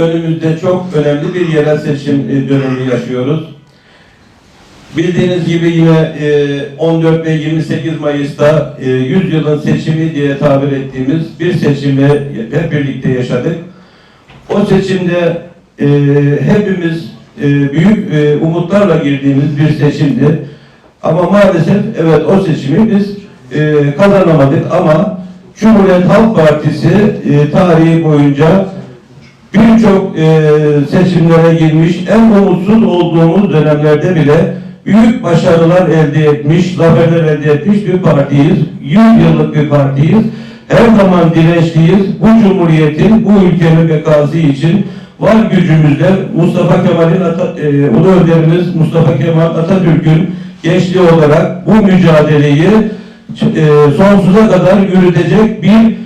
önümüzde çok önemli bir yerel seçim e, dönemi yaşıyoruz. Bildiğiniz gibi yine e, 14 ve 28 Mayıs'ta e, 100 yılın seçimi diye tabir ettiğimiz bir seçimi hep birlikte yaşadık. O seçimde e, hepimiz e, büyük e, umutlarla girdiğimiz bir seçimdi. Ama maalesef evet o seçimi biz e, kazanamadık ama Cumhuriyet Halk Partisi e, tarihi boyunca birçok e, seçimlere girmiş, en umutsuz olduğumuz dönemlerde bile büyük başarılar elde etmiş, zaferler elde etmiş bir partiyiz. 100 yıllık bir partiyiz. Her zaman dirençliyiz. Bu cumhuriyetin, bu ülkenin bekası için var gücümüzle Mustafa Kemal'in e, ulu önderimiz Mustafa Kemal Atatürk'ün gençliği olarak bu mücadeleyi e, sonsuza kadar yürütecek bir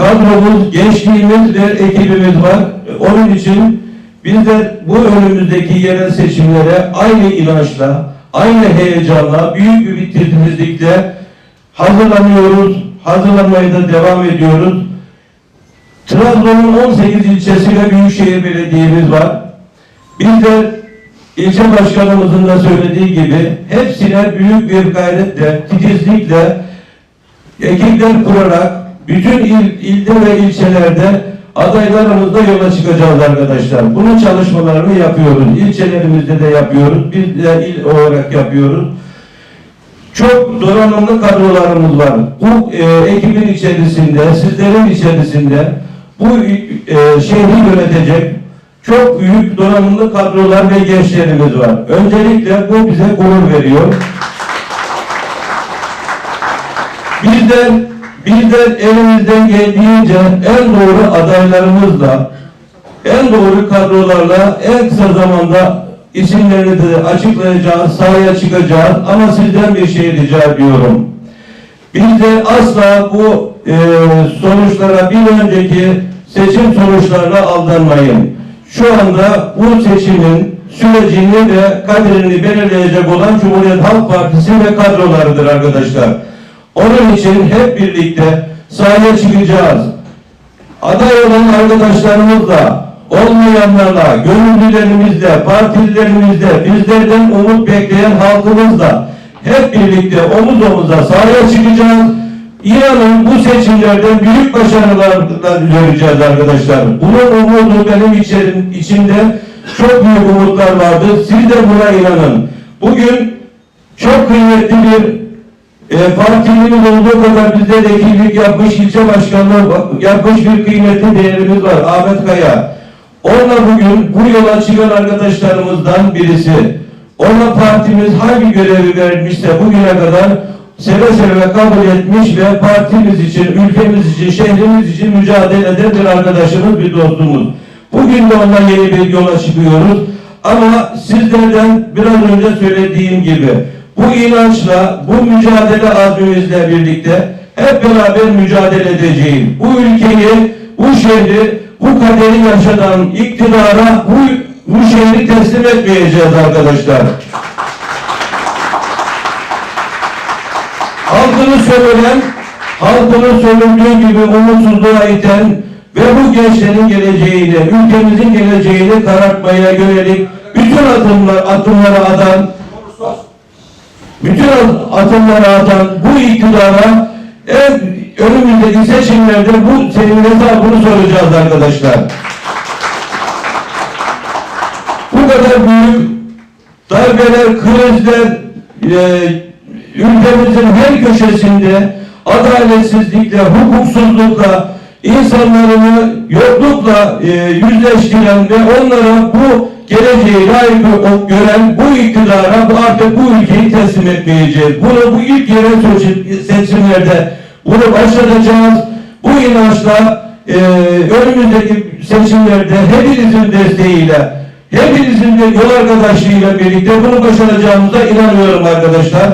kadromuz, gençliğimiz ve ekibimiz var. Onun için biz de bu önümüzdeki yerel seçimlere aynı inançla, aynı heyecanla, büyük bir titizlikle hazırlanıyoruz. Hazırlanmaya da devam ediyoruz. Trabzon'un 18 ilçesi ve Büyükşehir Belediye'miz var. Biz de ilçe başkanımızın da söylediği gibi hepsine büyük bir gayretle, titizlikle ekipler kurarak bütün il, ilde ve ilçelerde adaylarımızla yola çıkacağız arkadaşlar. Bunun çalışmalarını yapıyoruz. İlçelerimizde de yapıyoruz. Biz de il olarak yapıyoruz. Çok donanımlı kadrolarımız var. Bu e, ekibin içerisinde, sizlerin içerisinde bu e, şehri yönetecek çok büyük donanımlı kadrolar ve gençlerimiz var. Öncelikle bu bize gurur veriyor. Bizden, bizden elimizden geldiğince en doğru adaylarımızla, en doğru kadrolarla en kısa zamanda isimlerini de açıklayacağız, sahaya çıkacağız ama sizden bir şey rica ediyorum. Biz de asla bu e, sonuçlara bir önceki seçim sonuçlarına aldanmayın. Şu anda bu seçimin sürecini ve kaderini belirleyecek olan Cumhuriyet Halk Partisi ve kadrolarıdır arkadaşlar. Onun için hep birlikte sahaya çıkacağız. Aday olan arkadaşlarımızla, olmayanlarla, gönüllülerimizle, partililerimizle, bizlerden umut bekleyen halkımızla hep birlikte omuz omuza sahaya çıkacağız. İnanın bu seçimlerden büyük başarılarla göreceğiz arkadaşlar. Bunun umudu benim içerim, içimde çok büyük umutlar vardı. Siz de buna inanın. Bugün çok kıymetli bir e, partilimiz olduğu kadar bizde de vekillik yapmış, ilçe başkanlığı yapmış bir kıymetli değerimiz var. Ahmet Kaya. Onunla bugün bu yola çıkan arkadaşlarımızdan birisi. Ona partimiz hangi görevi vermişse bugüne kadar seve seve kabul etmiş ve partimiz için, ülkemiz için, şehrimiz için mücadele eden bir arkadaşımız, bir dostumuz. Bugün de ondan yeni bir yola çıkıyoruz. Ama sizlerden biraz önce söylediğim gibi bu inançla, bu mücadele azmimizle birlikte hep beraber mücadele edeceğiz. Bu ülkeyi, bu şehri, bu kaderi yaşadan iktidara bu, bu şehri teslim etmeyeceğiz arkadaşlar. Halkını sömüren, halkını sömürdüğü gibi umutsuzluğa iten ve bu gençlerin geleceğini, ülkemizin geleceğini karartmaya yönelik bütün adımlar, adımları atan, bütün adımları atan bu iktidara en önümüzdeki seçimlerde bu senin hesabını soracağız arkadaşlar. Bu kadar büyük darbeler, krizler, e, ülkemizin her köşesinde adaletsizlikle, hukuksuzlukla, insanlarını yoklukla e, yüzleştiren ve onlara bu geleceği layık gören bu iktidara bu artık bu ülkeyi teslim etmeyeceğiz. Bunu bu ilk yerel seçim- seçimlerde bunu başlatacağız. Bu inançla e, önümüzdeki seçimlerde hepinizin desteğiyle, hepinizin de yol arkadaşlığıyla birlikte bunu başaracağımıza inanıyorum arkadaşlar.